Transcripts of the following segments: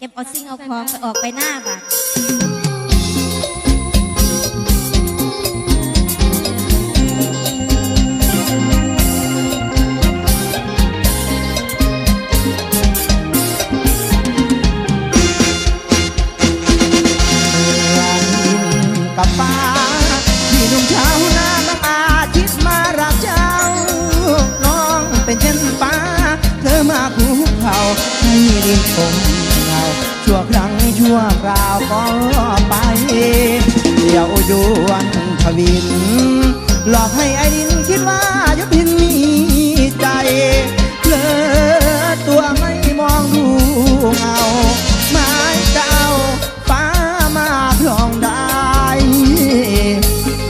เก็บเอาสิ่งเอาของไปออกไปหน้าบัดกับฟ้าที่หนุ่มชาวนาบังอาจคิดมารับเจ้า น้องเป็นเช่นฟ้า เธอมาภูเขาให้ดินผม ชั่วคราวก็ไป เดี่ยวยวนทวิน หลอกให้ไอ้ดินคิดว่ายุพินมีใจเพลอตัวไม่มองดูเงาไม้เจ้าฟ้ามาครองได้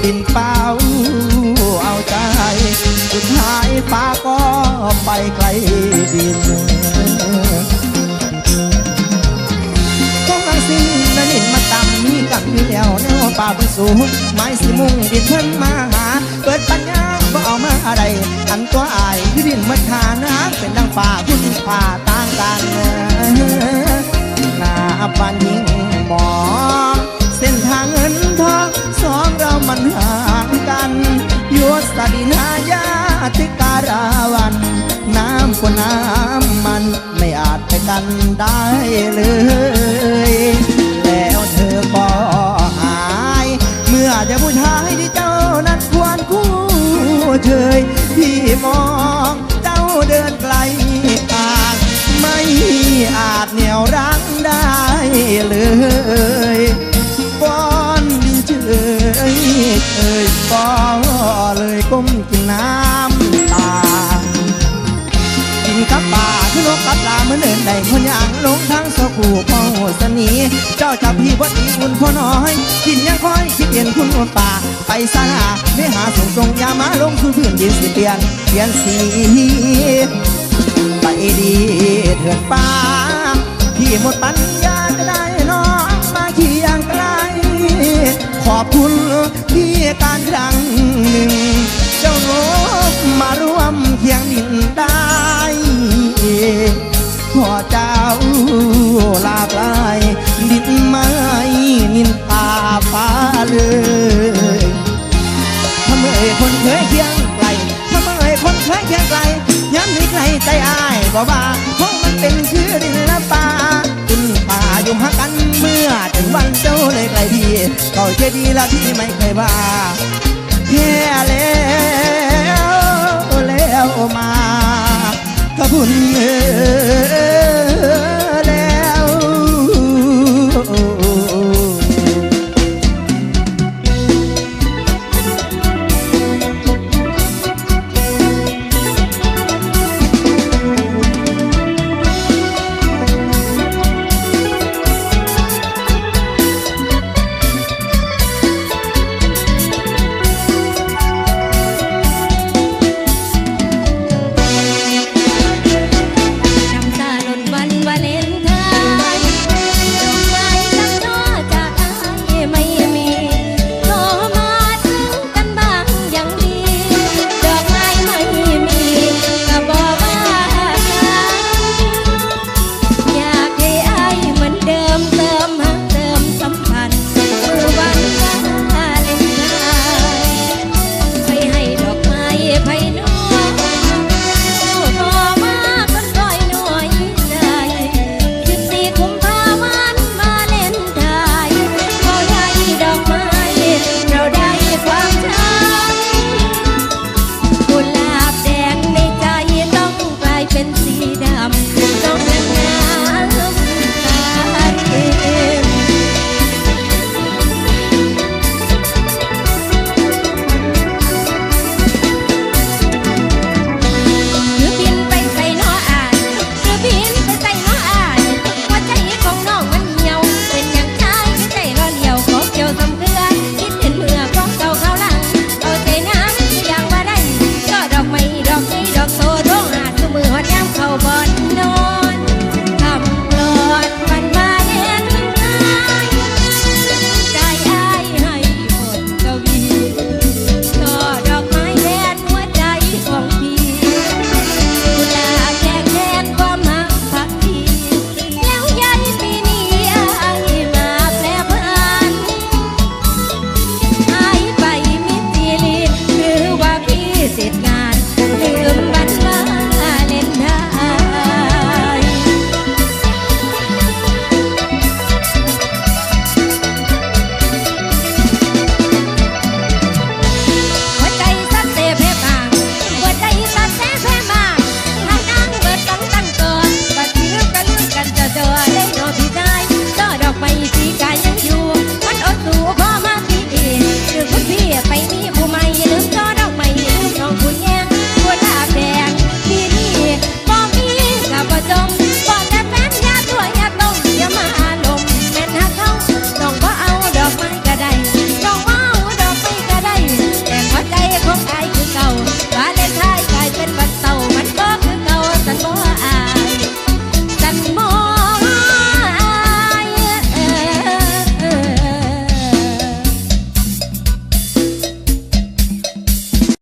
ดินเป้าเอาใจ สุดท้ายฟ้าก็ไปไกลดิน ม้สิมุงดินเพิ่นมาหา เปิดปัญญาบ่เอามาอะไร อันตัวอายคือดินมัดขาน้ำเป็นดังป่าคุณป่าต่างกันหน้าปานยิ่งมอเส้นทางเงินทองสองเรามันห่างกันยศสดินายาติการาวันน้ำกว่าน้ำมันไม่อาจไปกันได้เลย เชยพี่มองเจ้าเดินไกลอาง ไม่อาจเหนี่ยวรั้งได้เลยป้อนดินเฉยเอ่ยก็เลยก้มกินน้ำตากินกับป่าคือนกกับลาเมื่อเดินได้คนอย่างลงทาง สกูพ่อสนีเจ้าจับพี่วัดดีอุ่นพ่อน้อย กินยังคอยคิดเห็นคุณอุ่นป่า ไปสาไม่หาส่งส่งยามาลงสู่พื้นดินสิเปลี่ยนเปลี่ยนสีไปดีเถิดป้าพี่หมดปัญญาจะได้น้องมาเคียงไกลขอบคุณที่การครั้งหนึ่ง เจ้าโนมาร่วมเคียงดินได้ขอเจ้า กว่าเพราะมันเป็นคือดินและป่าดินป่าอยู่หากันเมื่อถึงวันเจ้าเลยไกลดีก็เจดีละที่ไม่เคยว่าแค่แล้วแล้วมาขอบคุณเออ